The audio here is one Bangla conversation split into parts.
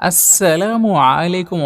আসসালামু আলাইকুম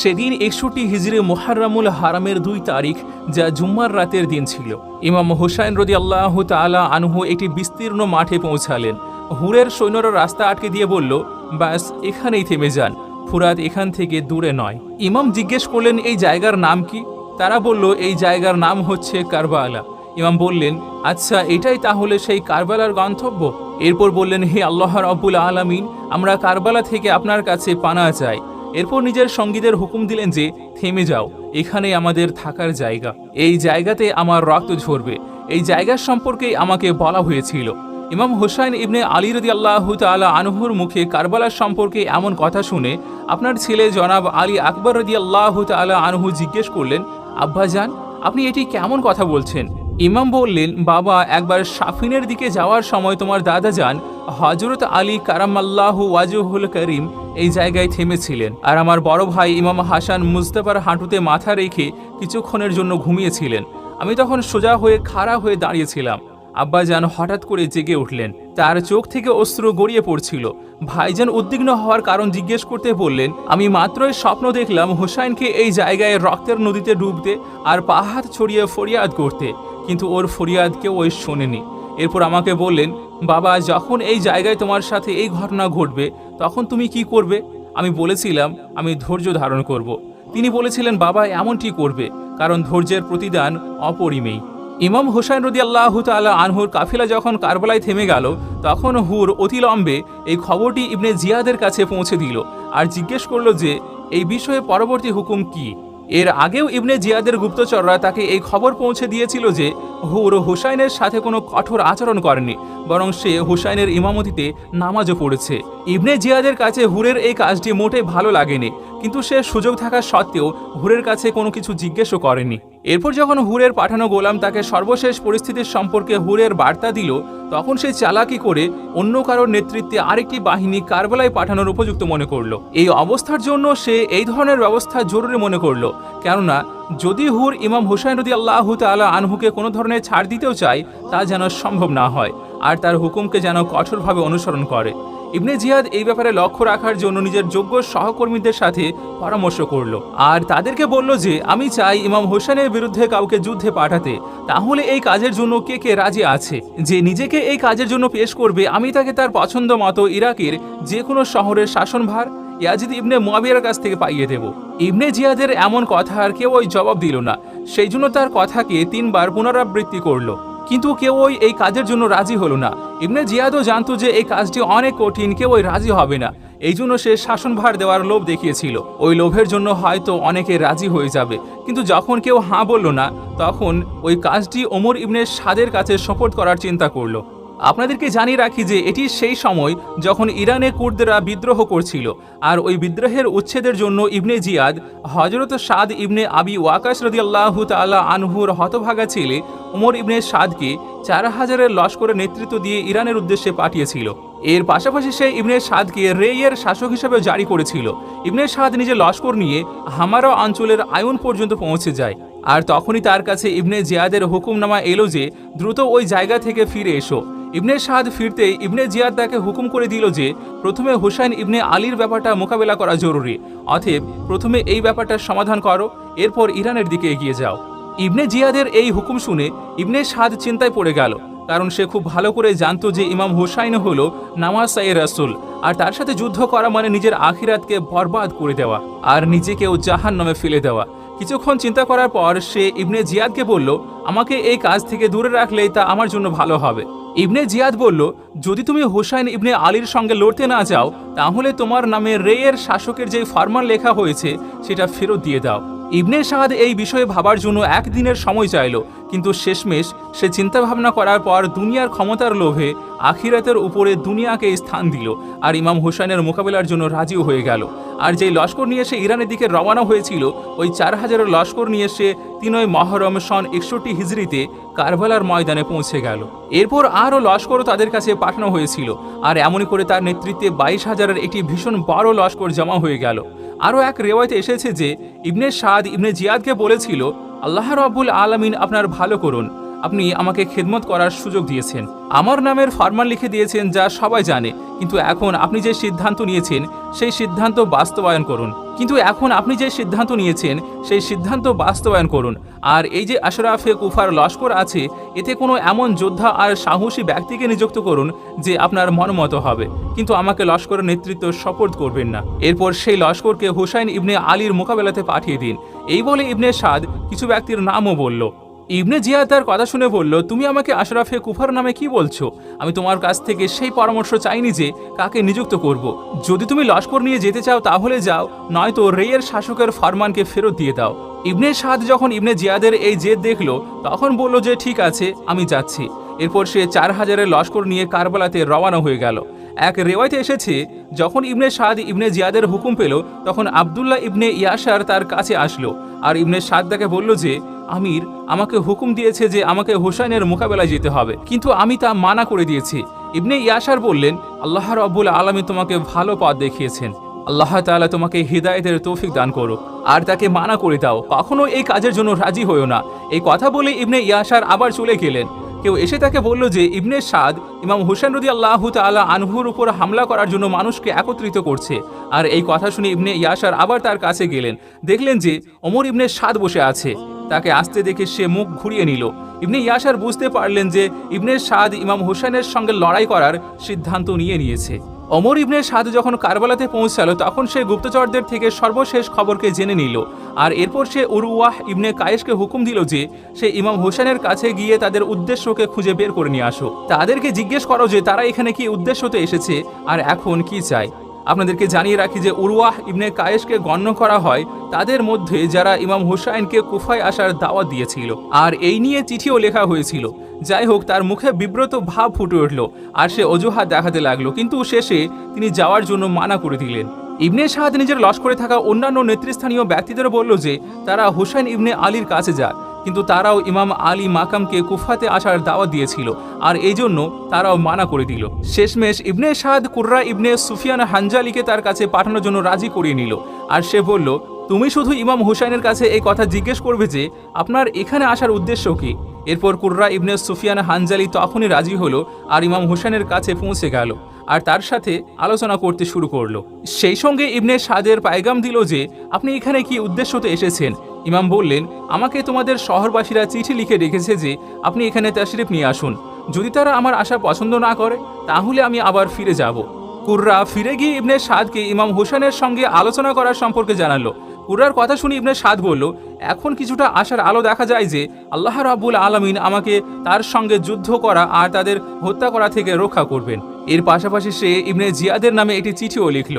সেদিন একষট্টি হিজরে মোহাররামুল হারামের দুই তারিখ, যা জুম্মার রাতের দিন ছিল। ইমাম হুসাইন রদি আল্লাহ তালা আনহু একটি বিস্তীর্ণ মাঠে পৌঁছালেন। হুরের সৈন্যরা রাস্তা আটকে দিয়ে বলল ব্যাস এখানেই থেমে যান। ফুরাত এখান থেকে দূরে নয়। ইমাম জিজ্ঞেস করলেন, এই জায়গার নাম কি? তারা বলল, এই জায়গার নাম হচ্ছে কারবালা। ইমাম বললেন আচ্ছা এটাই তাহলে সেই কারবালার গন্তব্য? এরপর বললেন, হে আল্লাহ রব্বুল আলামিন, আমরা কারবালা থেকে আপনার কাছে পানা চাই। এরপর নিজের সঙ্গীদের হুকুম দিলেন যে, থেমে যাও এখানে আমাদের থাকার জায়গা। এই জায়গাতে আমার রক্ত ঝরবে। এই জায়গার সম্পর্কেই আমাকে বলা হয়েছিল। ইমাম হুসাইন ইবনে আলী রদি আল্লাহ তালা আনহুর মুখে কারবালার সম্পর্কে এমন কথা শুনে আপনার ছেলে জনাব আলী আকবর রদি আল্লাহ তালা আনহু জিজ্ঞেস করলেন, আব্বা আব্বাজান আপনি এটি কেমন কথা বলছেন? ইমাম বললেন, বাবা, একবার সাফিনের দিকে যাওয়ার সময় তোমার দাদা যান। হজরত আলী কারামাল্লাহু ওয়াজহুল করিম এই জায়গায় থেমেছিলেন। আর আমার বড় ভাই ইমাম হাসান মুস্তাফার হাঁটুতে মাথা রেখে কিছুক্ষণের জন্য ঘুমিয়েছিলেন। আমি তখন সোজা হয়ে খাড়া হয়ে দাঁড়িয়েছিলাম। আব্বাজান হঠাৎ করে জেগে উঠলেন। তার চোখ থেকে অস্ত্র গড়িয়ে পড়ছিল। ভাইজান উদ্বিগ্ন হওয়ার কারণ জিজ্ঞেস করতে বললেন, আমি মাত্রই স্বপ্ন দেখলাম হুসাইনকে এই জায়গায় রক্তের নদীতে ডুবতে আর পা হাত ছড়িয়ে ফরিয়াদ করতে। কিন্তু ওর ফরিয়াদ কেউ ওই শোনেনি। এরপর আমাকে বললেন, বাবা, যখন এই জায়গায় তোমার সাথে এই ঘটনা ঘটবে, তখন তুমি কি করবে? আমি বলেছিলাম, আমি ধৈর্য ধারণ করব। তিনি বলেছিলেন, বাবা, এমনটি করবে, কারণ ধৈর্যের প্রতিদান অপরিমেয়। ইমাম হুসাইন রদি আল্লাহ তালা আনহুর কাফিলা যখন কারবালায় থেমে গেল, তখন হুর অতিলম্বে এই খবরটি ইবনে জিয়াদের কাছে পৌঁছে দিল আর জিজ্ঞেস করল যে, এই বিষয়ে পরবর্তী হুকুম কি? এর আগেও ইবনে জিয়াদের গুপ্তচররা তাকে এই খবর পৌঁছে দিয়েছিল যে হুর হুসাইনের সাথে কোনো কঠোর আচরণ করেনি বরং সে হুসাইনের ইমামতিতে নামাজও পড়েছে। ইবনে জিয়াদের কাছে হুরের এই কাজটি মোটে ভালো লাগেনি, কিন্তু সে সুযোগ থাকা সত্ত্বেও হুরের কাছে কোনো কিছু জিজ্ঞেসও করেনি। এরপর যখন হুরের পাঠানো গোলাম তাকে সর্বশেষ পরিস্থিতির সম্পর্কে হুরের বার্তা দিল, তখন সে চালাকি করে অন্য কারোর নেতৃত্বে আরেকটি বাহিনী কারবালায় পাঠানোর উপযুক্ত মনে করল। এই অবস্থার জন্য সে এই ধরনের ব্যবস্থা জরুরি মনে করল, কেননা যদি হুর ইমাম হুসাইন রদি আল্লাহ তালা আনহুকে কোনো ধরনের ছাড় দিতেও চায়, তা যেন সম্ভব না হয়, আর তার হুকুমকে যেন কঠোরভাবে অনুসরণ করে। ইবনে জিয়াদ এই ব্যাপারে লক্ষ্য রাখার জন্য নিজের যোগ্য সহকর্মীদের সাথে পরামর্শ করল। আর তাদেরকে বলল যে, আমি চাই ইমাম হোসেনের বিরুদ্ধে কাউকে যুদ্ধে পাঠাতে। তাহলে এই কাজের জন্য কে কে রাজি আছে? যে নিজেকে এই কাজের জন্য পেশ করবে, আমি তাকে তার পছন্দ মতো ইরাকের যে কোনো শহরের শাসনভার ইয়াজিদ ইবনে মুয়াবিয়ার কাছ থেকে পাইয়ে দেব। ইবনে জিয়াদের এমন কথা আর কেউ ওই জবাব দিল না। সেই জন্য তার কথাকে তিনবার পুনরাবৃত্তি করল। কিন্তু কেউ ওই, এই কাজের জন্য রাজি হলো না। ইবনে জিয়াদও জানতো যে এই কাজটি অনেক কঠিন, কেউ ওই রাজি হবে না। এই জন্য সে শাসনভার দেওয়ার লোভ দেখিয়েছিল। ওই লোভের জন্য হয়তো অনেকে রাজি হয়ে যাবে। কিন্তু যখন কেউ হাঁ বলল না, তখন ওই কাজটি ওমর ইবনে সাদের কাছে শপথ করার চিন্তা করল। আপনাদেরকে জানিয়ে রাখি যে এটি সেই সময় যখন ইরানে কুর্দরা বিদ্রোহ করছিল, আর ওই বিদ্রোহের উচ্ছেদের জন্য ইবনে জিয়াদ হজরত সাদ ইবনে আবি ওয়াকাশ রদি আল্লাহ তাল্লাহ আনহুর হতভাগা ছেলে ওমর ইবনে সাদকে চার হাজারের লস্করের নেতৃত্ব দিয়ে ইরানের উদ্দেশ্যে পাঠিয়েছিল। এর পাশাপাশি সে ইবনে সাদকে রেইয়ের শাসক হিসেবে জারি করেছিল। ইবনে সাদ নিজে লস্কর নিয়ে হামারা অঞ্চলের আয়ন পর্যন্ত পৌঁছে যায়, আর তখনই তার কাছে ইবনে জিয়াদের হুকুমনামা এলো যে দ্রুত ওই জায়গা থেকে ফিরে এসো। ইবনে সাদ ফিরতেই ইবনে জিয়াদ তাকে হুকুম করে দিল যে, প্রথমে হুসাইন ইবনে আলীর ব্যাপারটা মোকাবেলা করা জরুরি। অতএব, প্রথমে এই ব্যাপারটার সমাধান করো, এরপর ইরানের দিকে এগিয়ে যাও। ইবনে জিয়াদের এই হুকুম শুনে ইবনে সাদ চিন্তায় পড়ে গেল, কারণ সে খুব ভালো করে জানতো যে ইমাম হুসাইন হলো নামাজ সাই রাসুল, আর তার সাথে যুদ্ধ করা মানে নিজের আখিরাতকে বরবাদ করে দেওয়া, আর নিজেকেও জাহান নামে ফেলে দেওয়া। কিছুক্ষণ চিন্তা করার পর সে ইবনে জিয়াদকে বলল, আমাকে এই কাজ থেকে দূরে রাখলেই তা আমার জন্য ভালো হবে। ইবনে জিয়াদ বলল, যদি তুমি হোসাইন ইবনে আলীর সঙ্গে লড়তে না যাও, তাহলে তোমার নামে রেয়ের শাসকের যে ফার্মার লেখা হয়েছে, সেটা ফেরত দিয়ে দাও। ইবনে সাদ এই বিষয়ে ভাবার জন্য একদিনের সময় চাইল, কিন্তু শেষমেশ সে চিন্তাভাবনা করার পর দুনিয়ার ক্ষমতার লোভে আখিরাতের উপরে দুনিয়াকে স্থান দিল আর ইমাম হুসাইনের মোকাবেলার জন্য রাজিও হয়ে গেল। আর যেই লস্কর নিয়ে সে ইরানের দিকে রওনা হয়েছিল, ওই চার হাজারের লস্কর নিয়ে সে তিনই মহরম সন একষট্টি হিজড়িতে কারবালার ময়দানে পৌঁছে গেল। এরপর আরও লস্করও তাদের কাছে পাঠানো হয়েছিল, আর এমনই করে তার নেতৃত্বে বাইশ হাজারের একটি ভীষণ বড় লস্কর জমা হয়ে গেল। আরও এক রেওয়ায়তে এসেছে যে, ইবনে সাদ ইবনে জিয়াদকে বলেছিল আল্লাহ রব্বুল আলমিন আপনার ভালো করুন। আপনি আমাকে খেদমত করার সুযোগ দিয়েছেন। আমার নামের ফরমান লিখে দিয়েছেন যা সবাই জানে। কিন্তু এখন আপনি যে সিদ্ধান্ত নিয়েছেন, সেই সিদ্ধান্ত বাস্তবায়ন করুন। কিন্তু এখন আপনি যে সিদ্ধান্ত নিয়েছেন, সেই সিদ্ধান্ত বাস্তবায়ন করুন। আর এই যে আশরাফে কুফার লস্কর আছে, এতে কোনো এমন যোদ্ধা আর সাহসী ব্যক্তিকে নিযুক্ত করুন যে আপনার মনমতো হবে। কিন্তু আমাকে লস্করের নেতৃত্ব শপথ করবেন না। এরপর সেই লস্করকে হুসাইন ইবনে আলীর মোকাবেলাতে পাঠিয়ে দিন। এই বলে ইবনে সাদ কিছু ব্যক্তির নামও বলল। ইবনে জিয়াদ তার কথা শুনে বলল, তুমি আমাকে আশরাফে কুফার নামে কি বলছো? আমি তোমার কাছ থেকে সেই পরামর্শ চাইনি যে কাকে নিযুক্ত করব। যদি তুমি লস্কর নিয়ে যেতে চাও তাহলে যাও, নয়তো রেয়ের শাসকের ফরমানকে ফেরত দিয়ে দাও। ইবনে সাদ যখন ইবনে জিয়াদের এই জেদ দেখল, তখন বলল যে, ঠিক আছে, আমি যাচ্ছি। এরপর সে চার হাজারের লস্কর নিয়ে কারবালাতে রওনা হয়ে গেল। এক রেওয়ায়তে এসেছে, যখন ইবনে সাদ ইবনে জিয়াদের হুকুম পেল, তখন আবদুল্লাহ ইবনে ইয়াসার তার কাছে আসলো। আর ইবনে সাদ তাকে বলল যে আমির আমাকে হুকুম দিয়েছে যে আমাকে হোসাইনের মোকাবেলায় যেতে হবে। কিন্তু আমি তা মানা করে দিয়েছি। ইবনে ইয়াসার বললেন, আল্লাহ রব্বুল আলমী তোমাকে ভালো পথ দেখিয়েছেন। আল্লাহ তালা তোমাকে হৃদায়তের তৌফিক দান করো আর তাকে মানা করে দাও। কখনো এই কাজের জন্য রাজি হইও না। এই কথা বলে ইবনে ইয়াসার আবার চলে গেলেন। কেউ এসে তাকে বলল যে, ইবনে সাদ ইমাম হুসেন রদি আল্লাহ তালা আনহুর উপর হামলা করার জন্য মানুষকে একত্রিত করছে। আর এই কথা শুনে ইবনে ইয়াসার আবার তার কাছে গেলেন। দেখলেন যে অমর ইবনে সাদ বসে আছে। তাকে আসতে দেখে সে মুখ ঘুরিয়ে নিল। ইবনে ইয়াসার বুঝতে পারলেন যে, ইবনে সাদ ইমাম হুসেনের সঙ্গে লড়াই করার সিদ্ধান্ত নিয়ে নিয়েছে। অমর ইবনে সাদ যখন কারবালাতে পৌঁছালো, তখন সে গুপ্তচরদের থেকে সর্বশেষ খবরকে জেনে নিল। আর এরপর সে উরুয়াহ ইবনে কায়েসকে হুকুম দিল যে, সে ইমাম হোসেনের কাছে গিয়ে তাদের উদ্দেশ্যকে খুঁজে বের করে নিয়ে আসো। তাদেরকে জিজ্ঞেস করো যে, তারা এখানে কি উদ্দেশ্যতে এসেছে? আর এখন কি চায়? আপনাদেরকে জানিয়ে রাখি যে উরওয়াহ ইবনে কায়েশকে গণ্য করা হয় তাদের মধ্যে যারা ইমাম হুসাইনকে কুফায় আসার দাওয়াত দিয়েছিল। আর এই নিয়ে চিঠিও লেখা হয়েছিল। যাই হোক, তার মুখে বিব্রত ভাব ফুটে উঠল আর সে অজুহাত দেখাতে লাগল। কিন্তু শেষে তিনি যাওয়ার জন্য মানা করে দিলেন। ইবনে শাহাদ নিজের লস্করে থাকা অন্যান্য নেতৃস্থানীয় ব্যক্তিদের বলল যে, তারা হুসাইন ইবনে আলীর কাছে যায় কিন্তু তারাও ইমাম আলী মাকামকে কুফাতে আসার দাওয়াত দিয়েছিল, আর এই জন্য তারাও মানা করে দিল। শেষমেশ ইবনে শাহাদ কুর্রা ইবনে সুফিয়ান হানজালিকে তার কাছে পাঠানোর জন্য রাজি করিয়ে নিল, আর সে বলল, তুমি শুধু ইমাম হুসাইনের কাছে এই কথা জিজ্ঞেস করবে যে, আপনার এখানে আসার উদ্দেশ্য কি? এরপর কুর্রা ইবনে সুফিয়ান হানজালি তখনই রাজি হলো, আর ইমাম হুসাইনের কাছে পৌঁছে গেল, আর তার সাথে আলোচনা করতে শুরু করল। সেই সঙ্গে ইবনে সাদের পায়গাম দিল যে, আপনি এখানে কি উদ্দেশ্যতে এসেছেন? ইমাম বললেন, আমাকে তোমাদের শহরবাসীরা চিঠি লিখে রেখেছে যে আপনি এখানে তাশরিফ নিয়ে আসুন। যদি তারা আমার আশা পছন্দ না করে, তাহলে আমি আবার ফিরে যাব। কুর্রা ফিরে গিয়ে ইবনে সাদকে ইমাম হোসেনের সঙ্গে আলোচনা করার সম্পর্কে জানালো। কুর্রার কথা শুনে ইবনে সাদ বলল, এখন কিছুটা আশার আলো দেখা যায় যে আল্লাহ রাব্বুল আলমিন আমাকে তার সঙ্গে যুদ্ধ করা আর তাদের হত্যা করা থেকে রক্ষা করবেন। এর পাশাপাশি সে ইবনে জিয়াদের নামে একটি চিঠিও লিখল,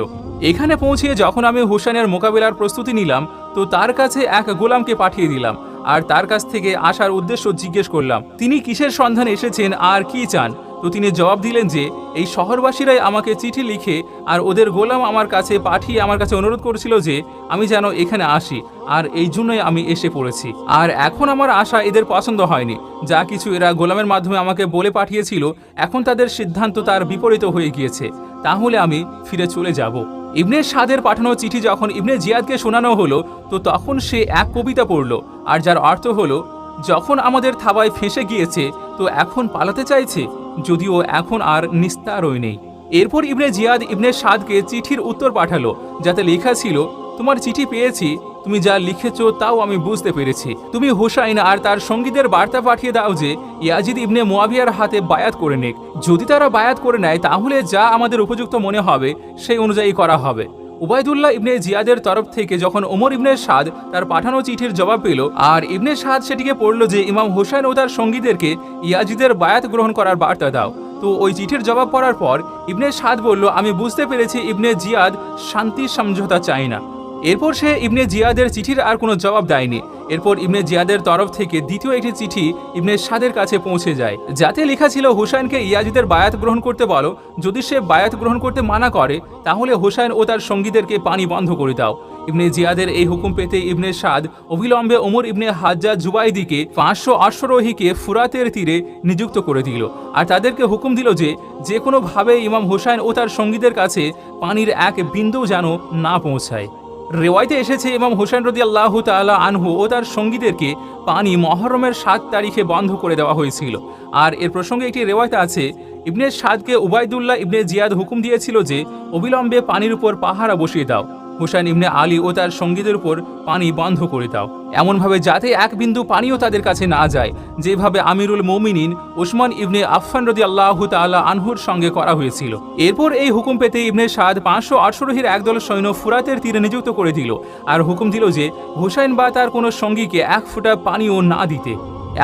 এখানে পৌঁছে যখন আমি হুসাইনের মোকাবিলার প্রস্তুতি নিলাম, তো তার কাছে এক গোলামকে পাঠিয়ে দিলাম আর তার কাছ থেকে আসার উদ্দেশ্য জিজ্ঞেস করলাম, তিনি কিসের সন্ধানে এসেছেন আর কি চান? তো তিনি জবাব দিলেন যে, এই শহরবাসীরাই আমাকে চিঠি লিখে আর ওদের গোলাম আমার কাছে পাঠিয়ে আমার কাছে অনুরোধ করেছিল যে, আমি যেন এখানে আসি আর এই জন্যই আমি এসে পড়েছি। আর এখন আমার আশা এদের পছন্দ হয়নি। যা কিছু এরা গোলামের মাধ্যমে আমাকে বলে পাঠিয়েছিল, এখন তাদের সিদ্ধান্ত তার বিপরীত হয়ে গিয়েছে। তাহলে আমি ফিরে চলে যাব। ইবনে সাদের পাঠানো চিঠি যখন ইবনে জিয়াদকে শোনানো হলো, তো তখন সে এক কবিতা পড়ল। আর যার অর্থ হলো, যখন আমাদের থাবায় ফেঁসে গিয়েছে, তো এখন পালাতে চাইছে? যদিও এখন আর নিস্তারই নেই। এরপর ইবনে জিয়াদ ইবনে সাদকে চিঠির উত্তর পাঠালো, যাতে লেখা ছিল, তোমার চিঠি পেয়েছি, তুমি যা লিখেছ তাও আমি বুঝতে পেরেছি। তুমি হুসাইন আর তার সঙ্গীদের বার্তা পাঠিয়ে দাও যে, ইয়াজিদ ইবনে মোয়াবিয়ার হাতে বায়াত করে নেক। যদি তারা বায়াত করে নেয়, তাহলে যা আমাদের উপযুক্ত মনে হবে, সেই অনুযায়ী করা হবে। উবায়দুল্লাহ ইবনে জিয়াদের তরফ থেকে যখন ওমর ইবনে সাদ তার পাঠানো চিঠির জবাব পেল, আর ইবনে সাদ সেটিকে পড়ল যে ইমাম হোসেন ও তার সঙ্গীদেরকে ইয়াজিদের বায়াত গ্রহণ করার বার্তা দাও। তো ওই চিঠির জবাব পড়ার পর ইবনে সাদ বলল, আমি বুঝতে পেরেছি ইবনে জিয়াদ শান্তি সমঝোতা চাই না। এরপর সে ইবনে জিয়াদের চিঠির আর কোনো জবাব দেয়নি। এরপর ইবনে জিয়াদের তরফ থেকে দ্বিতীয় একটি চিঠি ইবনে সাদের কাছে পৌঁছে যায়, যাতে লেখা ছিল, হুসাইনকে ইয়াজিদের বায়াত গ্রহণ করতে বলো। যদি সে বায়াত গ্রহণ করতে মানা করে, তাহলে হুসাইন ও তার সঙ্গীদেরকে পানি বন্ধ করে দাও। ইবনে জিয়াদের এই হুকুম পেতে ইবনে সাদ অবিলম্বে ওমর ইবনে হাজ্জা জুবাইদিকে পাঁচশো অশ্বরোহীকে ফুরাতের তীরে নিযুক্ত করে দিল। আর তাদেরকে হুকুম দিল যে যে কোনোভাবে ইমাম হুসাইন ও তার সঙ্গীদের কাছে পানির এক বিন্দু যেন না পৌঁছায়। রেওয়াইতে এসেছে ইমাম হোসেন রদি আল্লাহ তালা আনহু ও তার সঙ্গীদেরকে পানি মহরমের সাত তারিখে বন্ধ করে দেওয়া হয়েছিল। আর এর প্রসঙ্গে একটি রেওয়ায়তে আছে, ইবনে সাদকে উবায়দুল্লাহ ইবনে জিয়াদ হুকুম দিয়েছিল যে, অবিলম্বে পানির উপর পাহারা বসিয়ে দাও। হুসাইন ইবনে আলী ও তার সঙ্গীদের উপর পানি বন্ধ করে দাও। এমনভাবে যাতে এক বিন্দু পানিও তাদের কাছে না যায়, যেভাবে আমিরুল মৌমিনিন ওসমান ইবনে আফফান রদি আল্লাহ তাল্লাহ আনহুর সঙ্গে করা হয়েছিল। এরপর এই হুকুম পেতে ইবনে সাদ পাঁচশো আটষট্টির একদল সৈন্য ফুরাতের তীরে নিযুক্ত করে দিল, আর হুকুম দিল যে, হুসাইন বা তার কোনো সঙ্গীকে এক ফুটা পানিও না দিতে।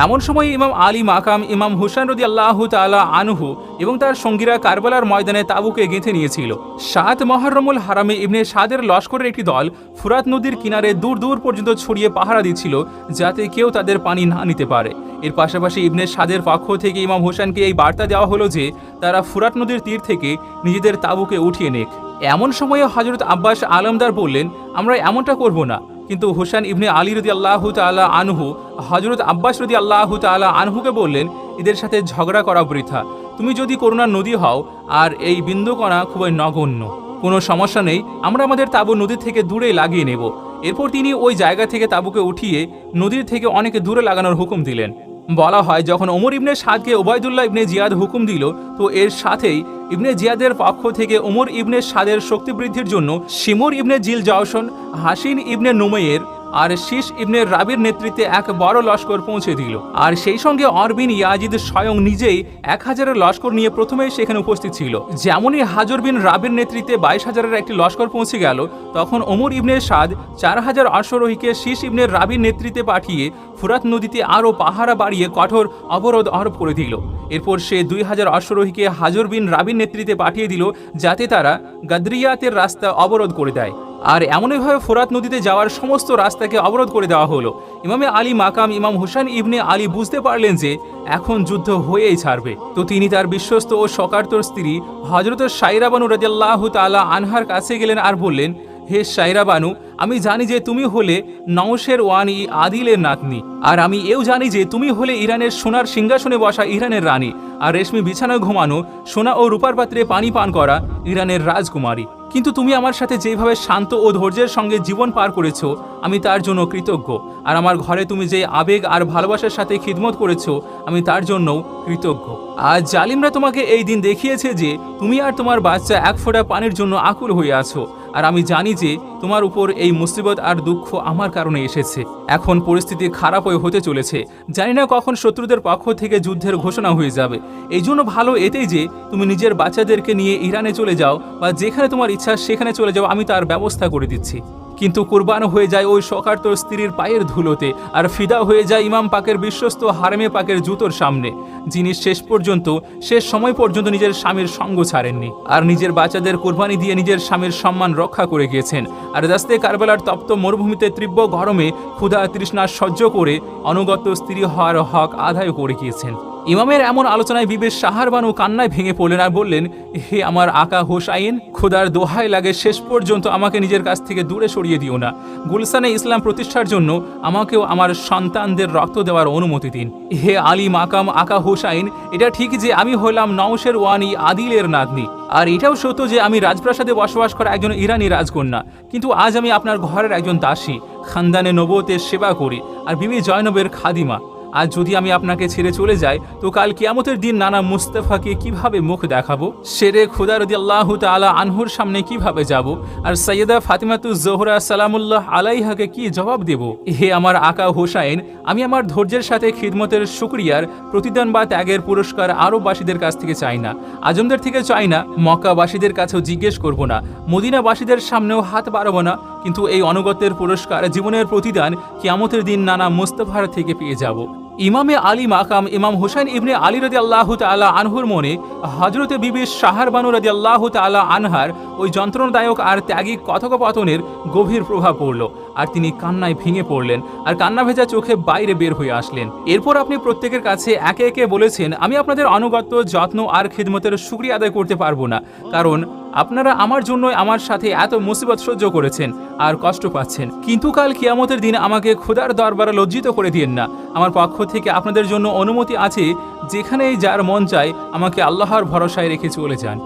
এমন সময় ইমাম আলী মাকাম ইমাম হুসাইন রদি আল্লাহ তালা আনহু এবং তার সঙ্গীরা কারবালার ময়দানে তাবুকে গেঁথে নিয়েছিল। সাত মহরমুল হারামে ইবনে সাদের লস্করের একটি দল ফুরাত নদীর কিনারে দূর দূর পর্যন্ত ছড়িয়ে পাহারা দিচ্ছিল যাতে কেউ তাদের পানি না নিতে পারে। এর পাশাপাশি ইবনে সাদের পক্ষ থেকে ইমাম হোসেনকে এই বার্তা দেওয়া হলো যে, তারা ফুরাত নদীর তীর থেকে নিজেদের তাবুকে উঠিয়ে নেক। এমন সময়ে হজরত আব্বাস আলমদার বললেন, আমরা এমনটা করব না। কিন্তু হোসেন ইবনে আলী রদি আল্লাহ তালা আনহু হজরত আব্বাস রদি আল্লাহ তালা আনহুকে বললেন, এদের সাথে ঝগড়া করা বৃথা। তুমি যদি করুণার নদী হও, আর এই বিন্দুকণা খুবই নগণ্য। কোনো সমস্যা নেই, আমরা আমাদের তাবু নদীর থেকে দূরে লাগিয়ে নেব। এরপর তিনি ওই জায়গা থেকে তাবুকে উঠিয়ে নদীর থেকে অনেকে দূরে লাগানোর হুকুম দিলেন। বলা হয়, যখন ওমর ইবনে সাদকে ওবায়দুল্লাহ ইবনে জিয়াদ হুকুম দিল, তো এর সাথেই ইবনে জিয়াদের পক্ষ থেকে ওমর ইবনে সাদের শক্তি বৃদ্ধির জন্য শিমুর ইবনে জিল জাওসন হাসিন ইবনে নুমাইয়ের আর শীষ ইবনে রাবির নেতৃত্বে এক বড় লস্কর পৌঁছে দিল। আর সেই সঙ্গে অরবিন ইয়াজিদ স্বয়ং নিজেই এক হাজারের লস্কর নিয়ে প্রথমেই সেখানে উপস্থিত ছিল। যেমনই হাজর বিন রাবির নেতৃত্বে বাইশ হাজারের একটি লস্কর পৌঁছে গেল, তখন ওমর ইবনে সাদ চার হাজার অশ্বরোহীকে শীষ ইবনে রাবির নেতৃত্বে পাঠিয়ে ফুরাত নদীতে আরও পাহারা বাড়িয়ে কঠোর অবরোধ আরোপ করে দিল। এরপর সে দুই হাজার অশ্বরোহীকে হাজর বিন রাবির নেতৃত্বে পাঠিয়ে দিল, যাতে তারা গাদ্রিয়াতের রাস্তা অবরোধ করে দেয়। আর এমনইভাবে ফোরাত নদীতে যাওয়ার সমস্ত রাস্তাকে অবরোধ করে দেওয়া হলো। ইমামে আলী মাকাম ইমাম হুসাইন ইবনে আলী বুঝতে পারলেন যে এখন যুদ্ধ হয়েই ছাড়বে। তো তিনি তার বিশ্বস্ত ও সকার্তর স্ত্রী হজরত সাইরাবানু রাজিয়াল্লাহ তালা আনহার কাছে গেলেন আর বললেন, হে সাইরা বানু, আমি জানি যে তুমি হলে নওশের ওয়ানি আদিলের নাতনি। আর আমি এও জানি যে তুমি হলে ইরানের সোনার সিংহাসনে বসা ইরানের রানী। আর রেশমি বিছানায় ঘুমানো সোনা ও রূপার পাত্রে পানি পান করা ইরানের রাজকুমারী। কিন্তু তুমি আমার সাথে যেভাবে শান্ত ও ধৈর্যের সঙ্গে জীবন পার করেছ, আমি তার জন্য কৃতজ্ঞ। আর আমার ঘরে তুমি যে আবেগ আর ভালোবাসার সাথে খিদমত করেছ, আমি তার জন্যও কৃতজ্ঞ। আর জালিমরা তোমাকে এই দিন দেখিয়েছে যে, তুমি আর তোমার বাচ্চা এক ফোঁটা পানির জন্য আকুল হয়ে আছো। আর আমি জানি যে, তোমার উপর এই মুসিবত আর দুঃখ আমার কারণে এসেছে। এখন পরিস্থিতি খারাপ হয়ে হতে চলেছে। জানি না কখন শত্রুদের পক্ষ থেকে যুদ্ধের ঘোষণা হয়ে যাবে। এই জন্য ভালো এতেই যে, তুমি নিজের বাচ্চাদেরকে নিয়ে ইরানে চলে যাও বা যেখানে তোমার ইচ্ছা সেখানে চলে যাও, আমি তার ব্যবস্থা করে দিচ্ছি। কিন্তু কুরবান হয়ে যায় ওই সকার্ত স্ত্রীর পায়ের ধুলোতে, আর ফিদা হয়ে যায় ইমাম পাকের বিশ্বস্ত হারেমে পাকের জুতোর সামনে, যিনি শেষ পর্যন্ত, শেষ সময় পর্যন্ত নিজের স্বামীর সঙ্গ ছাড়েননি। আর নিজের বাচ্চাদের কোরবানি দিয়ে নিজের স্বামীর সম্মান রক্ষা করে গিয়েছেন। আর দাস্তে কারবেলার তপ্ত মরুভূমিতে তীব্র গরমে ক্ষুধা তৃষ্ণা সহ্য করে অনুগত স্ত্রী হওয়ার হক আদায় করে গিয়েছেন। ইমামের এমন আলোচনায় বিবেশ সাহার বানু কান্নায় ভেঙে পড়লেন আর বললেন, হে আমার আকা হোসাইন, খোদার দোহাই লাগে, শেষ পর্যন্ত আমাকে নিজের কাছ থেকে দূরে সরিয়ে দিও না। গুলসানে ইসলাম প্রতিষ্ঠার জন্য আমাকেও আমার সন্তানদের রক্ত দেওয়ার অনুমতি দিন। হে আলী মাকাম আকা হোসাইন, এটা ঠিক যে আমি হলাম নওশের ওয়ানি আদিলের নাতনি। আর এটাও সত্য যে আমি রাজপ্রাসাদে বসবাস করা একজন ইরানি রাজকন্যা। কিন্তু আজ আমি আপনার ঘরের একজন দাসী, খানদানে নবতের সেবা করি, আর বিবি জয়নবের খাদিমা। আজ যদি আমি আপনাকে ছেড়ে চলে যাই, তো কাল কিয়ামতের দিন নানা মুস্তাফাকে কীভাবে মুখ দেখাবো? শেরে খুদা রদি আল্লাহ তালা আনহুর সামনে কীভাবে যাব? আর সৈয়দা ফাতিমাতু জোহরা সালামুল্লাহ আলাইহাকে কি জবাব দেব? হে আমার আকা হোসাইন, আমি আমার ধৈর্যের সাথে খিদমতের শুক্রিয়ার প্রতিদান বা ত্যাগের পুরস্কার আরববাসীদের কাছ থেকে চাই না। আজমদের থেকে চাই না, মক্কাবাসীদের কাছেও জিজ্ঞেস করব না। মদিনাবাসীদের সামনেও হাত বাড়াবো না, কিন্তু এই অনুগত্যের পুরস্কার জীবনের প্রতিদান কিয়ামতের দিন নানা মুস্তফার থেকে পেয়ে যাব। ইমামে আলী মাকাম ইমাম হুসাইন ইবনে আলী রদি আল্লাহ তালা আনহুর মনে হজরতে বিবি শাহার বানু রদি আল্লাহ তালা আনহার ওই যন্ত্রণাদায়ক আর ত্যাগী কথোপকথনের গভীর প্রভাব পড়ল, আর তিনি কান্নায় ভেঙে পড়লেন আর কান্না ভেজা চোখে বাইরে বের হয়ে আসলেন। এরপর আপনি প্রত্যেকের কাছে একে একে বলেছেন, আমি আপনাদের অনুগত্য যত্ন আর খিদমতের সুক্রিয়া আদায় করতে পারব না। কারণ আপনারা আমার জন্যই আমার সাথে এত মুসিবত সহ্য করেছেন আর কষ্ট পাচ্ছেন। কিন্তু কাল কিয়ামতের দিন আমাকে খোদার দরবারে লজ্জিত করে দিয়েন না। আমার পক্ষ থেকে আপনাদের জন্য অনুমতি আছে, যেখানেই যার মন চায় আমাকে আল্লাহর ভরসায় রেখে চলে যান।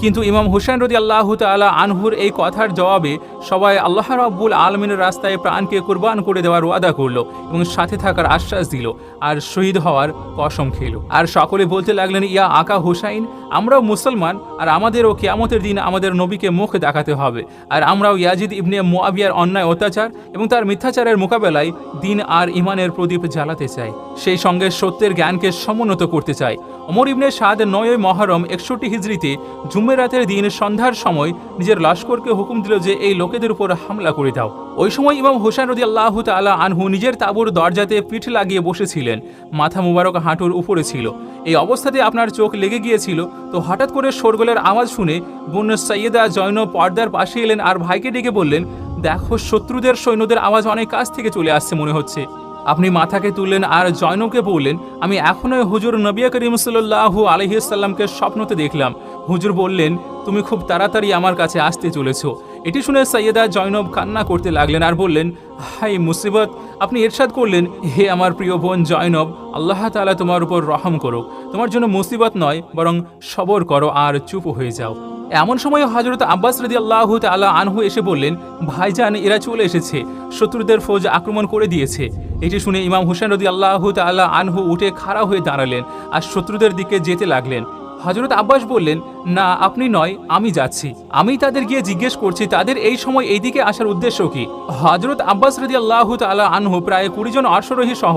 কিন্তু ইমাম হুসেন রদি আল্লাহ তালা আনহুর এই কথার জবাবে সবাই আল্লাহ রাব্বুল আলমিনের রাস্তায় প্রাণকে কোরবান করে দেওয়ার ওয়াদা করল এবং সাথে থাকার আশ্বাস দিল আর শহীদ হওয়ার কসম খেল। আর সকলে বলতে লাগলেন, ইয়া আকা হুসাইন, আমরাও মুসলমান আর আমাদেরও কেয়ামতের দিন আমাদের নবীকে মুখ দেখাতে হবে। আর আমরাও ইয়াজিদ ইবনে মোয়াবিয়ার অন্যায় অত্যাচার এবং তার মিথ্যাচারের মোকাবেলায় দিন আর ইমানের প্রদীপ জ্বালাতে চাই। সেই সঙ্গে সত্যের জ্ঞানকে সমুন্নত করতে চাই। অমর ইবনে সাদ নয় মহরম একষট্টি হিজড়িতে জুম্মেরাতের দিন সন্ধ্যার সময় নিজের লস্করকে হুকুম দিল যে, এই লোকেদের উপর হামলা করে দাও। ওই সময় ইমাম হোসেন রদি আল্লাহ তালা আনহু নিজের তাঁবুর দরজাতে পিঠ লাগিয়ে বসেছিলেন। মাথা মুবারক হাঁটুর উপরে ছিল। এই অবস্থাতে আপনার চোখ লেগে গিয়েছিল। তো হঠাৎ করে শোরগোলের আওয়াজ শুনে বোন সৈয়দা জৈন পর্দার পাশে এলেন আর ভাইকে ডেকে বললেন, দেখো, শত্রুদের সৈন্যদের আওয়াজ অনেক কাছ থেকে চলে আসছে মনে হচ্ছে। আপনি মাথাকে তুললেন আর জয়নবকে বললেন, আমি এখনই হুজুর নবিয়া করিম সাল্লাহ আলহিসাল্লামকে স্বপ্নতে দেখলাম। হুজুর বললেন, তুমি খুব তাড়াতাড়ি আমার কাছে আসতে চলেছ। এটি শুনে সৈয়দা জয়নব কান্না করতে লাগলেন আর বললেন হাই মুসিবত, আপনি এরশাদ করলেন। হে আমার প্রিয় বোন জয়নব, আল্লাহ তাআলা তোমার উপর রহম করুক। তোমার জন্য মুসিবত নয়, বরং সবর করো আর চুপ হয়ে যাও। এমন সময় হজরত আব্বাস রদি আল্লাহ তালা আনহু এসে বললেন, ভাইজান, এরা চলে এসেছে। শত্রুদের ফৌজ আক্রমণ করে দিয়েছে। এটি শুনে ইমাম হুসেন রদি আল্লাহ তাল্লাহ আনহু উঠে খাড়া হয়ে দাঁড়ালেন আর শত্রুদের দিকে যেতে লাগলেন। হজরত আব্বাস বললেন, না, আপনি নয়, আমি যাচ্ছি। আমি তাদের গিয়ে জিজ্ঞেস করছি, তাদের এই সময় এইদিকে আসার উদ্দেশ্য কি? হজরত আব্বাস রদি আল্লাহ তাল্লাহ আনহু প্রায় কুড়ি জন অশ্বরোহী সহ,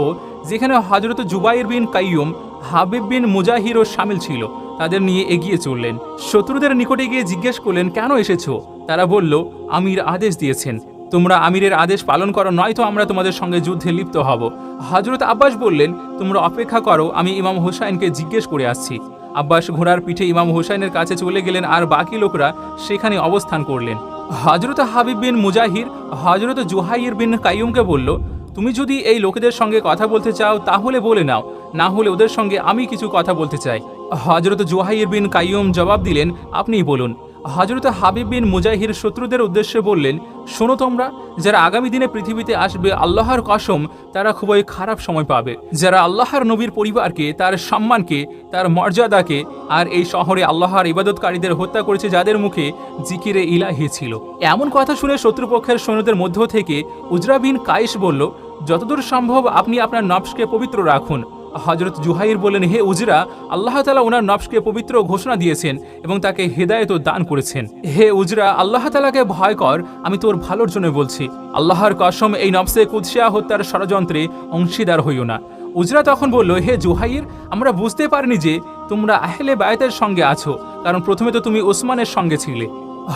যেখানে হজরত জুবাইর বিন কাইয়ুম, হাবিব বিন মুজাহিরও সামিল ছিল, তাদের নিয়ে এগিয়ে চললেন। শত্রুদের নিকটে গিয়ে জিজ্ঞেস করলেন, কেন এসেছ? তারা বলল, আমির আদেশ দিয়েছেন। তোমরা আমিরের আদেশ পালন করো, নয়তো আমরা তোমাদের সঙ্গে যুদ্ধে লিপ্ত হব। হজরত আব্বাস বললেন, তোমরা অপেক্ষা করো, আমি ইমাম হুসাইনকে জিজ্ঞেস করে আসছি। আব্বাস ঘোড়ার পিঠে ইমাম হুসাইনের কাছে চলে গেলেন আর বাকি লোকরা সেখানে অবস্থান করলেন। হজরত হাবিব বিন মুজাহির হজরত জুহাইর বিন কাইয়ুমকে বলল, তুমি যদি এই লোকেদের সঙ্গে কথা বলতে চাও তাহলে বলে নাও, না হলে ওদের সঙ্গে আমি কিছু কথা বলতে চাই। হজরত জুহাইর বিন কাইয়ুম জবাব দিলেন, আপনিই বলুন। হজরত হাবিব বিন মুজাহির শত্রুদের উদ্দেশ্যে বললেন, শোনো তোমরা, যারা আগামী দিনে পৃথিবীতে আসবে, আল্লাহর কসম, তারা খুবই খারাপ সময় পাবে। যারা আল্লাহর নবীর পরিবারকে, তার সম্মানকে, তার মর্যাদাকে আর এই শহরে আল্লাহর ইবাদতকারীদের হত্যা করেছে, যাদের মুখে জিকিরে ইলাহি ছিল। এমন কথা শুনে শত্রুপক্ষের সৈন্যদের মধ্য থেকে উজরা বিন কায়েস বলল, যতদূর সম্ভব আপনি আপনার নবসকে পবিত্র রাখুন। হজরত জুহাইর বললেন, হে উজরা, আল্লাহ তালা ওনার নবসকে পবিত্র ঘোষণা দিয়েছেন এবং তাকে হেদায়ত দান করেছেন। হে উজরা, আল্লাহ তালাকে ভয় কর, আমি তোর ভালোর জন্য বলছি। আল্লাহর কসম, এই নবসে কুৎসিয়া হত্যার ষড়যন্ত্রে অংশীদার হইও না। উজরা তখন বলল, হে জুহাইর, আমরা বুঝতে পারিনি যে তোমরা আহলে বায়তের সঙ্গে আছো, কারণ প্রথমে তো তুমি ওসমানের সঙ্গে ছিলে।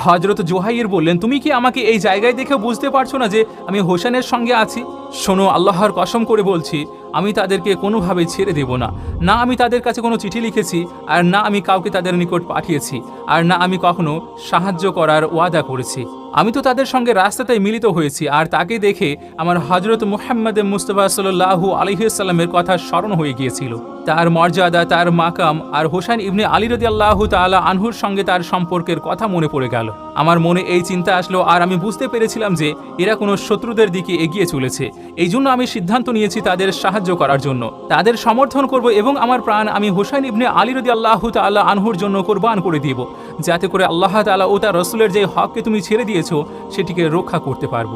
হজরত জোহাইর বললেন, তুমি কি আমাকে এই জায়গায় দেখে বুঝতে পারছ না যে আমি হোসেনের সঙ্গে আছি? শোনো, আল্লাহর কসম করে বলছি আমি তাদেরকে কোনোভাবে ছেড়ে দেব না। না আমি তাদের কাছে কোনো চিঠি লিখেছি, আর না আমি কাউকে তাদের নিকট পাঠিয়েছি, আর না আমি কখনো সাহায্য করার ওয়াদা করেছি। আমি তো তাদের সঙ্গে রাস্তাতে মিলিত হয়েছি, আর তাকে দেখে আমার হজরত মুহাম্মদ মুস্তফা সাল্লাহু আলহিসাল্লামের কথা স্মরণ হয়ে গিয়েছিল। তার মর্যাদা, তার মাকাম আর হোসেন ইবনে আলী রদি আল্লাহ তালা আনহুর সঙ্গে তার সম্পর্কের কথা মনে পড়ে গেল। আমার মনে এই চিন্তা আসলো, আর আমি বুঝতে পেরেছিলাম যে এরা কোনো শত্রুদের দিকে এগিয়ে চলেছে। এই জন্য আমি সিদ্ধান্ত নিয়েছি তাদের সাহায্য করার জন্য। তাদের সমর্থন করব এবং আমার প্রাণ আমি হোসেন ইবনে আলী রদি আল্লাহ তাল্লাহ আনহুর জন্য কোরবান করে দিব, যাতে করে আল্লাহ তালা ও তার রসুলের যে হককে তুমি ছেড়ে দিয়েছ, সেটিকে রক্ষা করতে পারব।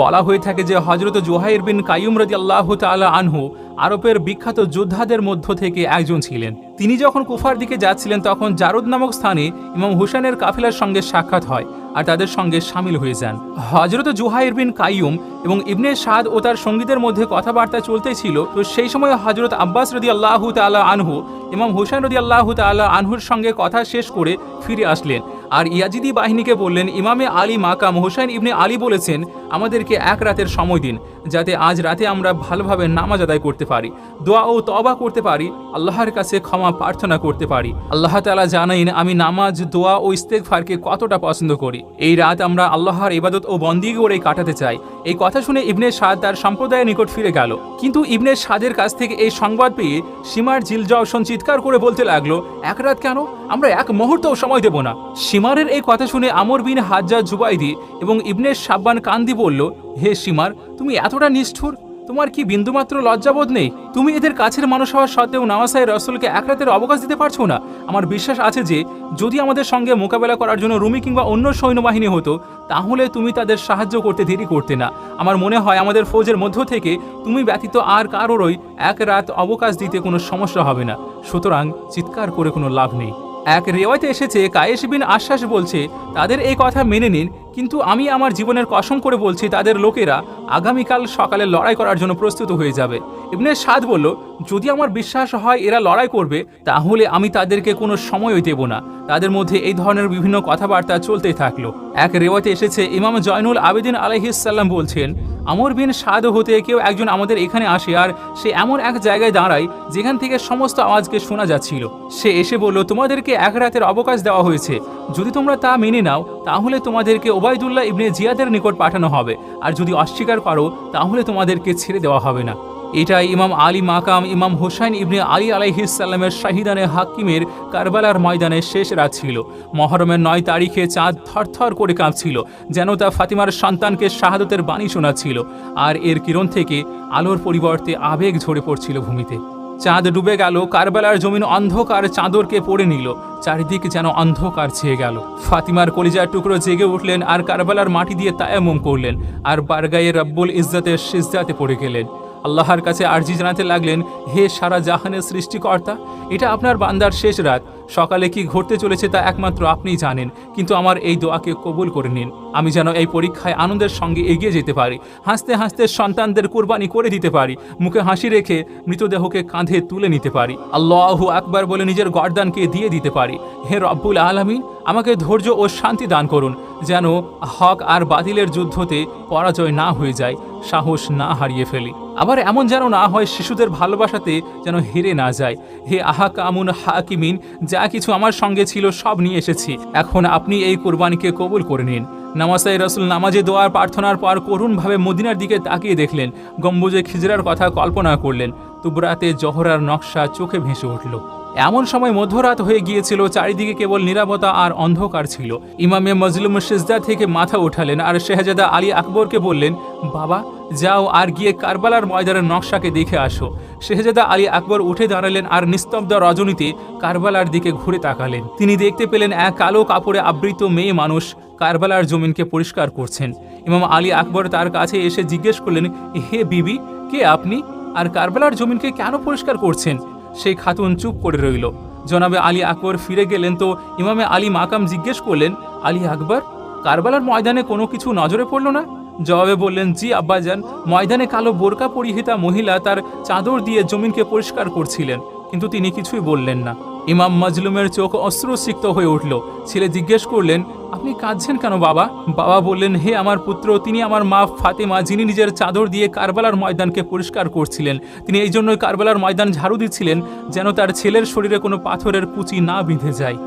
বলা হয়ে থাকে যে হজরত জোহাইর বিন কাইম রদি আল্লাহ তালা আনহু আরবের বিখ্যাত যোদ্ধাদের মধ্য থেকে একজন ছিলেন। তিনি যখন কুফার দিকে যাচ্ছিলেন, তখন জারুদ নামক স্থানে ইমাম হুসেনের কাফিলার সঙ্গে সাক্ষাৎ হয়। আর তাদের সঙ্গে সামিল হয়ে যান। হজরত জুহাইর বিন কাইয়ুম এবং ইবনে সাদ ও তার সঙ্গীদের মধ্যে কথাবার্তা চলতে ছিল তো সেই সময় হজরত আব্বাস রদি আল্লাহ তালা আনহু এবং হুসেন রদি আল্লাহ তালা আনহুর সঙ্গে কথা শেষ করে ফিরে আসলেন। আর ইয়াজিদি বাহিনীকে বললেন, ইমামে আলী মাকাম হোসেন ইবনে আলী বলেছেন, আমাদেরকে এক রাতের সময় দিন, যাতে আজ রাতে আমরা ভালোভাবে নামাজ আদায় করতে পারি, দোয়া ও তবা করতে পারি, আল্লাহর কাছে ক্ষমা প্রার্থনা করতে পারি। আল্লাহ তালা জানাইন, আমি নামাজ, দোয়া ও ইস্তেকফারকে কতটা পছন্দ করি। এই রাত আমরা আল্লাহর ইবাদত ও বন্দি করে কাটাতে চাই। এই কথা শুনে ইবনে সাদ তার সম্প্রদায়ের নিকট ফিরে গেল। কিন্তু ইবনে সাদের কাছ থেকে এই সংবাদ পেয়ে সীমার জিল জওসন চিৎকার করে বলতে লাগল, এক রাত কেন? আমরা এক মুহূর্তও সময় দেব না। সীমারের এই কথা শুনে আমর বিন হাজ্জা জুবাইদি এবং ইবনে সাব্বান কান্দি বলল, হে সীমার, তুমি এতটা নিষ্ঠুর? তোমার কি বিন্দুমাত্র লজ্জাবোধ নেই? তুমি এদের কাছের মানুষ হওয়ার সত্ত্বেও নামাসাই রসুলকে এক রাতের অবকাশ দিতে পারছ না? আমার বিশ্বাস আছে যে, যদি আমাদের সঙ্গে মোকাবেলা করার জন্য রুমি কিংবা অন্য সৈন্যবাহিনী হতো, তাহলে তুমি তাদের সাহায্য করতে দেরি করতে না। আমার মনে হয় আমাদের ফৌজের মধ্য থেকে তুমি ব্যতীত আর কারোরই এক রাত অবকাশ দিতে কোনো সমস্যা হবে না। সুতরাং চিৎকার করে কোনো লাভ নেই। এক রেওয়ায়তে এসেছে, কায়েশ বিন আশ্বাস বলছে, তাদের এই কথা মেনে নিন, কিন্তু আমি আমার জীবনের কসম করে বলছি, তাদের লোকেরা আগামীকাল সকালে লড়াই করার জন্য প্রস্তুত হয়ে যাবে। ইবনে সাদ বলল, যদি আমার বিশ্বাস হয় এরা লড়াই করবে, তাহলে আমি তাদেরকে কোনো সময়ই দেব না। তাদের মধ্যে এই ধরনের বিভিন্ন কথাবার্তা চলতেই থাকল। এক রেওয়াতে এসেছে, ইমাম জয়নুল আবেদিন আলহিসাল্লাম বলছেন, আমর বিন সাদ হতে কেউ একজন আমাদের এখানে আসে আর সে এমন এক জায়গায় দাঁড়ায় যেখান থেকে সমস্ত আওয়াজকে শোনা যাচ্ছিল। সে এসে বলল, তোমাদেরকে এক রাতের অবকাশ দেওয়া হয়েছে। যদি তোমরা তা মেনে নাও, তাহলে তোমাদেরকে ওবায়দুল্লাহ ইবনে জিয়াদের নিকট পাঠানো হবে। আর যদি অস্বীকার করো, তাহলে তোমাদেরকে ছেড়ে দেওয়া হবে না। এটাই ইমাম আলী মাকাম, ইমাম হোসাইন ইবনে আলী আলাইহিসাল্লামের শাহিদানে হাকিমের কারবালার ময়দানে শেষ রাত ছিল। মহরমের নয় তারিখে চাঁদ থরথর করে কাঁপছিল, যেন তা ফাতিমার সন্তানকে শাহাদতের বাণী শোনাচ্ছিল। আর এর কিরণ থেকে আলোর পরিবর্তে আবেগ ঝরে পড়ছিল ভূমিতে। চাঁদ ডুবে গেল, কারবালার জমিন অন্ধকার চাদরকে পড়ে নিল, চারিদিক যেন অন্ধকার ছেয়ে গেল। ফাতিমার কলিজার টুকরো জেগে উঠলেন আর কারবালার মাটি দিয়ে তায়ামুম করলেন, আর বারগায়ে রব্বুল ইজ্জতের সিজদাতে পড়ে গেলেন। আল্লাহর কাছে আর্জি জানাতে লাগলেন, হে সারা জাহানের সৃষ্টিকর্তা, এটা আপনার বান্দার শেষ রাত। সকালে কি ঘটতে চলেছে তা একমাত্র আপনিই জানেন, কিন্তু আমার এই দোয়াকে কবুল করে নিন। আমি যেন এই পরীক্ষায় আনন্দের সঙ্গে এগিয়ে যেতে পারি। হাসতে হাসতে সন্তানদের কোরবানি করে দিতে পারি। মুখে হাসি রেখে মৃতদেহকে কাঁধে তুলে নিতে পারি। আল্লাহু আকবার বলে নিজের গর্দানকে দিয়ে দিতে পারি। হে রব্বুল আলমিন, আমাকে ধৈর্য ও শান্তি দান করুন, যেন হক আর বাতিলের যুদ্ধতে পরাজয় না হয়ে যায়, সাহস না হারিয়ে ফেলি। আবার এমন যেন না হয় শিশুদের ভালোবাসাতে যেন হেরে না যায়। হে আহা কামুন হাকিমিন, যা কিছু আমার সঙ্গে ছিল সব নিয়ে এসেছি। এখন আপনি এই কোরবানিকে কবুল করে নিন। নামাসাই রসুল, নামাজে দোয়ার প্রার্থনার পর করুণভাবে মদিনার দিকে তাকিয়ে দেখলেন। গম্বুজে খিজরার কথা কল্পনা করলেন। তুবরাতে জহরার নকশা চোখে ভেসে উঠল। এমন সময় মধ্যরাত হয়ে গিয়েছিল, চারিদিকে কেবল নিরাপত্তা আর অন্ধকার ছিল। ইমামে মজলুম সিজদা থেকে মাথা উঠালেন আর শেহজাদা আলী আকবরকে বললেন, বাবা, যাও আর গিয়ে কারবালার ময়দানের নকশাকে দেখে আসো। শেহজাদা আলী আকবর উঠে দাঁড়ালেন আর নিস্তব্ধ রজনীতে কারবালার দিকে ঘুরে তাকালেন। তিনি দেখতে পেলেন এক কালো কাপড়ে আবৃত মেয়ে মানুষ কারবালার জমিনকে পরিষ্কার করছেন। ইমাম আলী আকবর তার কাছে এসে জিজ্ঞেস করলেন, হে বিবি, কে আপনি? আর কারবালার জমিনকে কেন পরিষ্কার করছেন? সেই খাতুন চুপ করে রইল। জনাবে আলী আকবর ফিরে গেলেন তো ইমামে আলী মাকাম জিজ্ঞেস করলেন, আলী আকবর, কারবালার ময়দানে কোনো কিছু নজরে পড়ল না? জবাবে বললেন, জি আব্বাজান, ময়দানে কালো বোরকা পরিহিতা মহিলা তার চাদর দিয়ে জমিনকে পরিষ্কার করছিলেন, কিন্তু তিনি কিছুই বললেন না। ইমাম মজলুমের চোখ অশ্রুসিক্ত হয়ে উঠল। ছেলে জিজ্ঞেস করলেন আপনি কাঁদছেন কেন বাবা? বাবা বললেন, হে আমার পুত্র, তিনি আমার মা ফাতেমা, যিনি নিজের চাদর দিয়ে কারবালার ময়দানকে পরিষ্কার করছিলেন। তিনি এই জন্যই কারবালার ময়দান ঝাড়ু দিচ্ছিলেন, যেন তার ছেলের শরীরে কোনো পাথরের কুচি না বিঁধে যায়।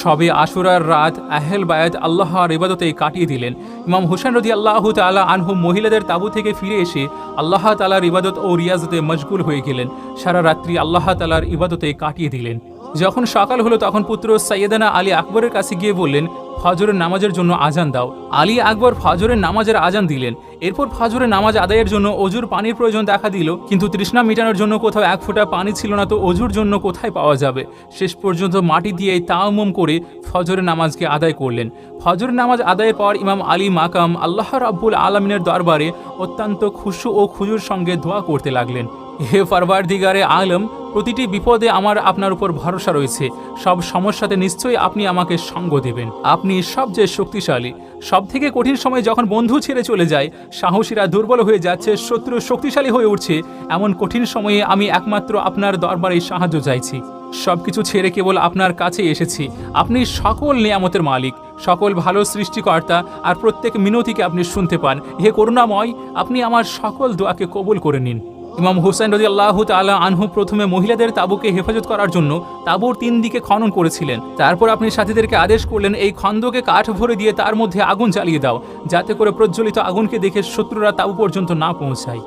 সবে আশুরার রাত আহেল বায়াত আল্লাহর ইবাদতে কাটিয়ে দিলেন। ইমাম হুসেন রদি আল্লাহ তালা আনহু মহিলাদের তাবু থেকে ফিরে এসে আল্লাহ তালার ইবাদত ও রিয়াজতে মশগুল হয়ে গেলেন। সারা রাত্রি আল্লাহ তালার ইবাদতে কাটিয়ে দিলেন। যখন সকাল হলো, তখন পুত্র সৈয়দানা আলী আকবরের কাছে গিয়ে বললেন, ফজরের নামাজের জন্য আজান দাও। আলী আকবর ফজরের নামাজের আজান দিলেন। এরপর ফজরের নামাজ আদায়ের জন্য অজুর পানির প্রয়োজন দেখা দিল, কিন্তু তৃষ্ণা মেটানোর জন্য কোথাও এক ফোঁটা পানি ছিল না, তো অজুর জন্য কোথায় পাওয়া যাবে? শেষ পর্যন্ত মাটি দিয়ে তাওমম করে ফজরের নামাজকে আদায় করলেন। ফজরের নামাজ আদায়ের পর ইমাম আলী মাকাম আল্লাহ রাব্বুল আলমিনের দরবারে অত্যন্ত খুশু ও খুজুর সঙ্গে দোয়া করতে লাগলেন। হে ফারবারদিগারে আলম, প্রতিটি বিপদে আমার আপনার উপর ভরসা রয়েছে। সব সমস্যাতে নিশ্চয়ই আপনি আমাকে সঙ্গ দেবেন। আপনি সবচেয়ে শক্তিশালী। সব থেকে কঠিন সময় যখন বন্ধু ছেড়ে চলে যায়, সাহসীরা দুর্বল হয়ে যাচ্ছে, শত্রু শক্তিশালী হয়ে উঠছে। এমন কঠিন সময়ে আমি একমাত্র আপনার দরবারে সাহায্য চাইছি। সব কিছু ছেড়ে কেবল আপনার কাছে এসেছি। আপনি সকল নিয়ামতের মালিক, সকল ভালো সৃষ্টিকর্তা আর প্রত্যেক মিনতিকে আপনি শুনতে পান। হে করুণাময়, আপনি আমার সকল দোয়াকে কবুল করে নিন। ইমাম হুসাইন রদি আল্লাহ তালা আনহু প্রথমে মহিলাদের তাবুকে হেফাজত করার জন্য তাবুর তিন দিকে খনন করেছিলেন। তারপর আপনি সাথীদেরকে আদেশ করলেন, এই খন্দকে কাঠ ভরে দিয়ে তার মধ্যে আগুন জ্বালিয়ে দাও, যাতে করে প্রজ্বলিত আগুনকে দেখে শত্রুরা তাবু পর্যন্ত না পৌঁছায়।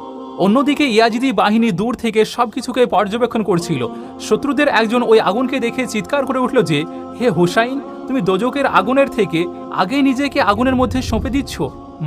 অন্যদিকে ইয়াজিদি বাহিনী দূর থেকে সবকিছুকে পর্যবেক্ষণ করছিল। শত্রুদের একজন ওই আগুনকে দেখে চিৎকার করে উঠল যে, হে হুসাইন, তুমি দোজকের আগুনের থেকে আগে নিজেকে আগুনের মধ্যে সঁপে দিচ্ছ?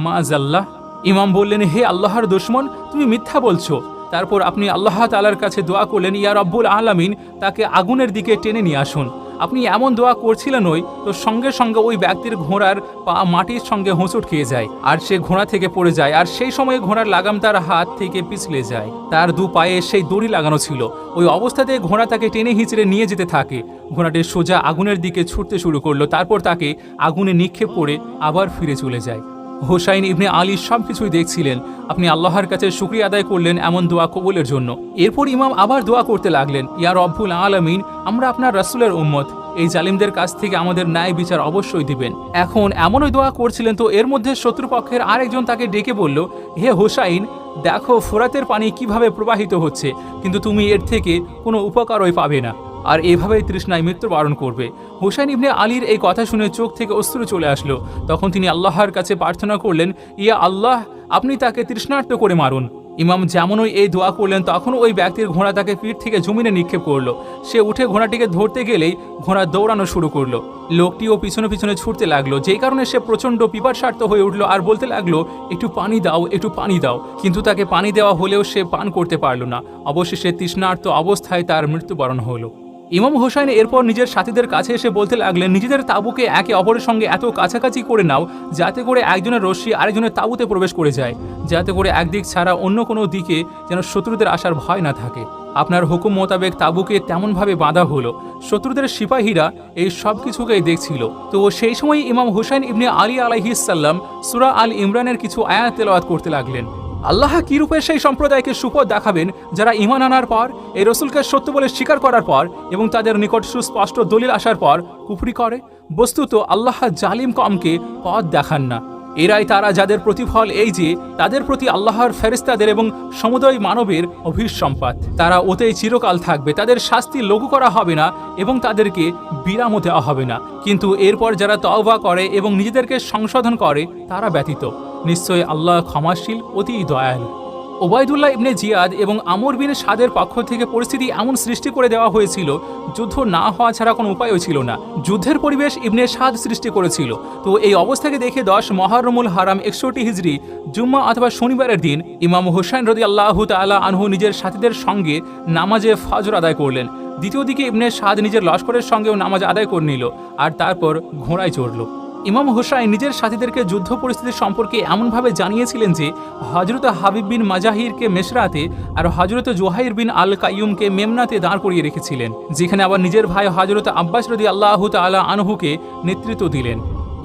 মা জাল্লাহ ইমাম বললেন, হে আল্লাহর দুশ্মন, তুমি মিথ্যা বলছো। তারপর আপনি আল্লাহ তালার কাছে দোয়া করলেন, ইয়া রব্বুল আলামিন, তাকে আগুনের দিকে টেনে নিয়ে আসুন। আপনি এমন দোয়া করছিলেন ওই, তো সঙ্গে সঙ্গে ওই ব্যক্তির ঘোড়ার পা মাটির সঙ্গে হোঁচট খেয়ে যায়, আর সে ঘোড়া থেকে পড়ে যায়, আর সেই সময় ঘোড়ার লাগাম তার হাত থেকে পিছলে যায়। তার দু পায়ে সেই দড়ি লাগানো ছিল। ওই অবস্থাতে ঘোড়া তাকে টেনে হিঁচড়ে নিয়ে যেতে থাকে। ঘোড়াটি সোজা আগুনের দিকে ছুটতে শুরু করল, তারপর তাকে আগুনে নিক্ষেপ করে আবার ফিরে চলে যায়। হোসাইন ইবনে আলী সব কিছুই দেখছিলেন। আপনি আল্লাহর কাছে শুক্রিয়া আদায় করলেন এমন দোয়া কবুলের জন্য। এরপর ইমাম আবার দোয়া করতে লাগলেন, ইয়া রব্বুল আলমিন, আমরা আপনার রাসুলের উম্মত। এই জালিমদের কাছ থেকে আমাদের ন্যায় বিচার অবশ্যই দিবেন। এখন এমনই দোয়া করছিলেন তো এর মধ্যে শত্রুপক্ষের আরেকজন তাকে ডেকে বলল, হে হোসাইন, দেখো ফোরাতের পানি কীভাবে প্রবাহিত হচ্ছে, কিন্তু তুমি এর থেকে কোনো উপকারই পাবে না। আর এভাবেই তৃষ্ণায় মৃত্যু মৃত্যুবরণ করবে। হুসাইন ইবনে আলীর এই কথা শুনে চোখ থেকে অস্ত্র চলে আসলো। তখন তিনি আল্লাহর কাছে প্রার্থনা করলেন, ইয়া আল্লাহ, আপনি তাকে তৃষ্ণার্ত করে মারুন। ইমাম যেমনই এই দোয়া করলেন তখন ওই ব্যক্তির ঘোড়া তাকে পিঠ থেকে জমিনে নিক্ষেপ করল। সে উঠে ঘোড়াটিকে ধরতে গেলেই ঘোড়া দৌড়ানো শুরু করল। লোকটিও পিছনে পিছনে ছুটতে লাগল। যেই কারণে সে প্রচণ্ড পিপাসার্থ হয়ে উঠল আর বলতে লাগল, একটু পানি দাও, একটু পানি দাও। কিন্তু তাকে পানি দেওয়া হলেও সে পান করতে পারল না। অবশেষে তৃষ্ণার্ত অবস্থায় তার মৃত্যুবরণ হলো। ইমাম হোসাইন এরপর নিজের সাথীদের কাছে এসে বলতে লাগলেন, নিজেদের তাঁবুকে একে অপরের সঙ্গে এত কাছাকাছি করে নাও যাতে করে একজনের রশ্মি আরেকজনের তাঁবুতে প্রবেশ করে যায়। যাতে করে একদিক ছাড়া অন্য কোনো দিকে যেন শত্রুদের আসার ভয় না থাকে। আপনার হুকুম মোতাবেক তাঁবুকে তেমনভাবে বাঁধা হলো। শত্রুদের সিপাহীরা এই সব কিছুকেই দেখছিল। তো সেই সময় ইমাম হুসাইন ইবনে আলী আলাইহিসাল্লাম সুরা আল ইমরানের কিছু আয়াত তেলাওয়াত করতে লাগলেন। আল্লাহ কীরূপে সেই সম্প্রদায়কে সুপথ দেখাবেন যারা ইমান আনার পর, এই রসুলকে সত্য বলে স্বীকার করার পর এবং তাদের নিকট সুস্পষ্ট দলিল আসার পর কুফরি করে? বস্তুত আল্লাহ জালিম কমকে পথ দেখান না। এরাই তারা যাদের প্রতিফল এই যে, তাদের প্রতি আল্লাহর ফেরিস্তাদের এবং সমুদয় মানবের অভিসম্পাত। তারা ওতেই চিরকাল থাকবে, তাদের শাস্তি লঘু করা হবে না এবং তাদেরকে বিরামও দেওয়া হবে না। কিন্তু এরপর যারা তওবা করে এবং নিজেদেরকে সংশোধন করে, তারা ব্যতীত। নিশ্চয়ই আল্লাহ ক্ষমাশীল, অতি দয়ালু। ওবায়দুল্লাহ ইবনে জিয়াদ এবং আমর বিন সাদের পক্ষ থেকে পরিস্থিতি এমন সৃষ্টি করে দেওয়া হয়েছিল, যুদ্ধ না হওয়া ছাড়া কোনো উপায়ও ছিল না। যুদ্ধের পরিবেশ ইবনে সাদ সৃষ্টি করেছিল। তো এই অবস্থাকে দেখে দশ মহারমুল হারাম একষট্টি হিজড়ি জুম্মা অথবা শনিবারের দিন ইমাম হুসাইন রদি আল্লাহ তালা আনহু নিজের সাথীদের সঙ্গে নামাজে ফজর আদায় করলেন। দ্বিতীয় দিকে ইবনে সাদ নিজের লস্করের সঙ্গেও নামাজ আদায় করে নিল আর তারপর ঘোড়ায় চড়ল। ইমাম হোসাইন নিজের সাথীদেরকে যুদ্ধ পরিস্থিতি সম্পর্কে এমনভাবে জানিয়েছিলেন যে হজরত হাবিব বিন মাজাহিরকে মেশরাতে আর হজরত জোহাইর বিন আল কাইয়ুমকে মেমনাতে দাঁড় করিয়ে রেখেছিলেন, যেখানে আবার নিজের ভাই হজরত আব্বাস রদি আল্লাহ তালা আনহুকে নেতৃত্ব দিলেন।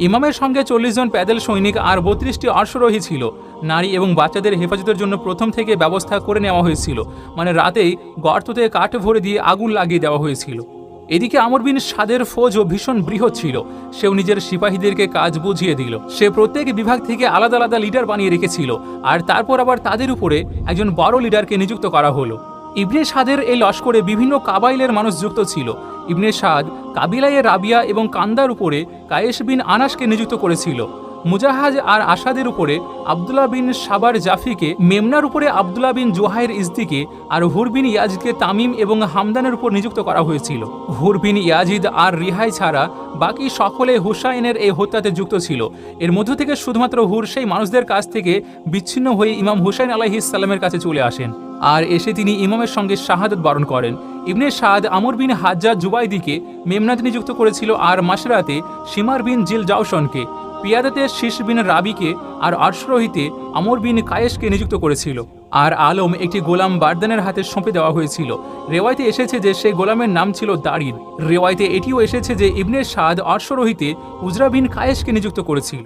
ইমামের সঙ্গে চল্লিশ জন প্যাদেল সৈনিক আর বত্রিশটি অশ্বরোহী ছিল। নারী এবং বাচ্চাদের হেফাজতের জন্য প্রথম থেকে ব্যবস্থা করে নেওয়া হয়েছিল মানে রাতেই গর্ততে কাঠ ভরে দিয়ে আগুন লাগিয়ে দেওয়া হয়েছিল। এদিকে আমর বিন সাদের ফৌজও ভীষণ বৃহৎ ছিল। সেও নিজের সিপাহীদেরকে কাজ বুঝিয়ে দিল। সে প্রত্যেক বিভাগ থেকে আলাদা আলাদা লিডার বানিয়ে রেখেছিল। আর তারপর আবার তাদের উপরে একজন বড় লিডারকে নিযুক্ত করা হলো। ইবনে সাদের এই লস্করে বিভিন্ন কাবাইলের মানুষ যুক্ত ছিল। ইবনে সাদ, কাবিলায়ে রাবিয়া এবং কান্দার উপরে কায়েস বিন আনাসকে নিযুক্ত করেছিল। মুজাহাজ আর আসাদের উপরে আবদুল্লাহ বিন সাবার জাফিকে, মেমনার উপরে আবদুল্লাহ বিন জোহাইর ইজদিকে আর হুরবিন ইয়াজিদকে তামিম এবং হামদানের উপর নিযুক্ত করা হয়েছিল। হুরবিন ইয়াজিদ আর রিহাই ছাড়া বাকি সকলে হুসাইনের এই হত্যাতে যুক্ত ছিল। এর মধ্য থেকে শুধুমাত্র হুর সেই মানুষদের কাছ থেকে বিচ্ছিন্ন হয়ে ইমাম হুসাইন আলাহিসাল্লামের কাছে চলে আসেন। আর এসে তিনি ইমামের সঙ্গে শাহাদত বরণ করেন। ইবনে সাদ আমর বিন হাজ্জাজ জুবাইদিকে মেমনাতে নিযুক্ত করেছিল আর মাসরাতে সীমার বিন জিল জাউসনকে পিয়াদাতে শীষ বিন রাবিকে আর অশ্বরোহিতে আমর বিন কায়েশকে নিযুক্ত করেছিল। আর আলম একটি গোলাম বারদানের হাতে সঁপে দেওয়া হয়েছিল। রেওয়াইতে এসেছে যে সেই গোলামের নাম ছিল দারিদ রেওয়াইতে এটিও এসেছে যে ইবনে সাদ অশ্বরোহিতে উজরা বিন কায়েশকে নিযুক্ত করেছিল।